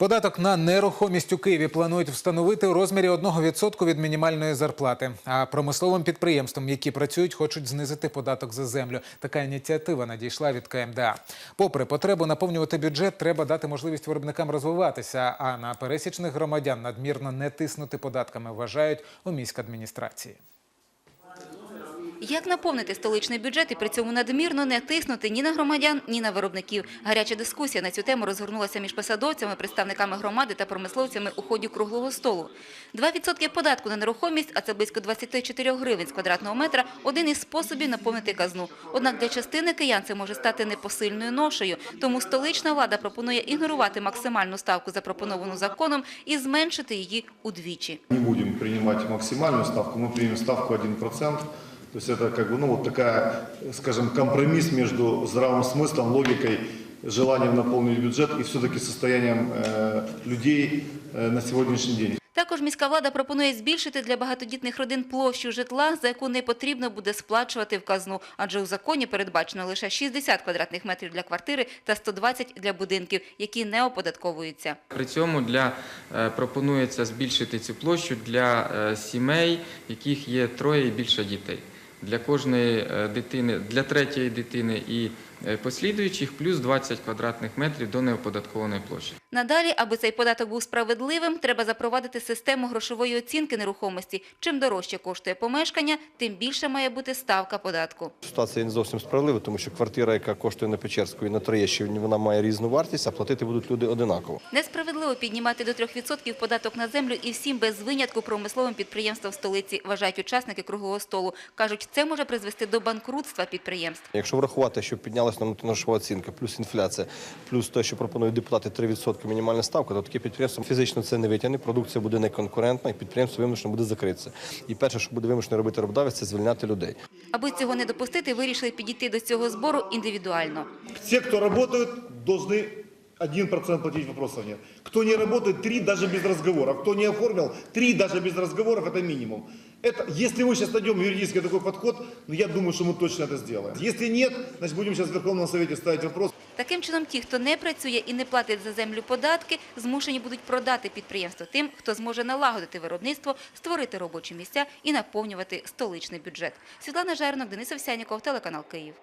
Податок на нерухомість у Києві планують встановити у розмірі 1% від мінімальної зарплати. А промисловим підприємствам, які працюють, хочуть знизити податок за землю. Така ініціатива надійшла від КМДА. Попри потребу наповнювати бюджет, треба дати можливість виробникам розвиватися. А на пересічних громадян надмірно не тиснути податками, вважають у міськадміністрації. Як наповнити столичний бюджет і при цьому надмірно не тиснути ні на громадян, ні на виробників? Гаряча дискусія на цю тему розгорнулася між посадовцями, представниками громади та промисловцями у ході круглого столу. 2% податку на нерухомість, а це близько 24 гривень з квадратного метра – один із способів наповнити казну. Однак для частини киян це може стати непосильною ношею. Тому столична влада пропонує ігнорувати максимальну ставку, запропоновану законом, і зменшити її удвічі. Не будем принимать максимальную ставку, мы примем ставку 1%. То есть это как бы, ну, вот такая, скажем, компромисс между здравым смыслом, логикой, желанием наполнить бюджет и все-таки состоянием э, людей э, на сегодняшний день. Також міська влада пропонує збільшити для багатодітних родин площу житла, за яку не потрібно буде сплачувати в казну, адже у законі передбачено лише 60 квадратних метрів для квартири та 120 для будинків, які не оподатковуються. При цьому для, е, пропонується збільшити цю площу для е, сімей, в яких є троє і більше дітей. Для кожної е, дитини, для третьої дитини і послідуючих плюс 20 квадратних метрів до неоподаткованої площі. Надалі, аби цей податок був справедливим, треба запровадити систему грошової оцінки нерухомості. Чим дорожче коштує помешкання, тим більше має бути ставка податку. Ситуація не зовсім справедлива, тому що квартира, яка коштує на Печерську і на Троєщині, вона має різну вартість, а платити будуть люди одинаково. Несправедливо піднімати до 3% податок на землю і всім без винятку промисловим підприємствам столиці, вважають учасники круглого столу. Кажуть, це може призвести до банкрутства підприємств. Якщо врахувати, що піднялася грошова оцінка, плюс інфляція, плюс те, що пропонують депутати 3% мінімальна ставка, то таке підприємство фізично це не витягне, продукція буде неконкурентна і підприємство вимушено буде закритися. І перше, що буде вимушено робити роботодавець, це звільняти людей. Аби цього не допустити, вирішили підійти до цього збору індивідуально. Всі, хто працює, должны 1% платить, вопросов нет. Кто не работает, 3 даже без разговоров. Кто не оформил, 3 даже без разговоров, это минимум. Это, если мы сейчас найдем юридический такой подход, ну, я думаю, что мы точно это сделаем. Если нет, значит, будем сейчас в Верховном Совете ставить вопрос. Таким чином, ті, хто не працює і не платить за землю податки, змушені будуть продати підприємство тим, хто зможе налагодити виробництво, створити робочі місця і наповнювати столичний бюджет. Світлана Жернок, Денис Овсяніков, телеканал Київ.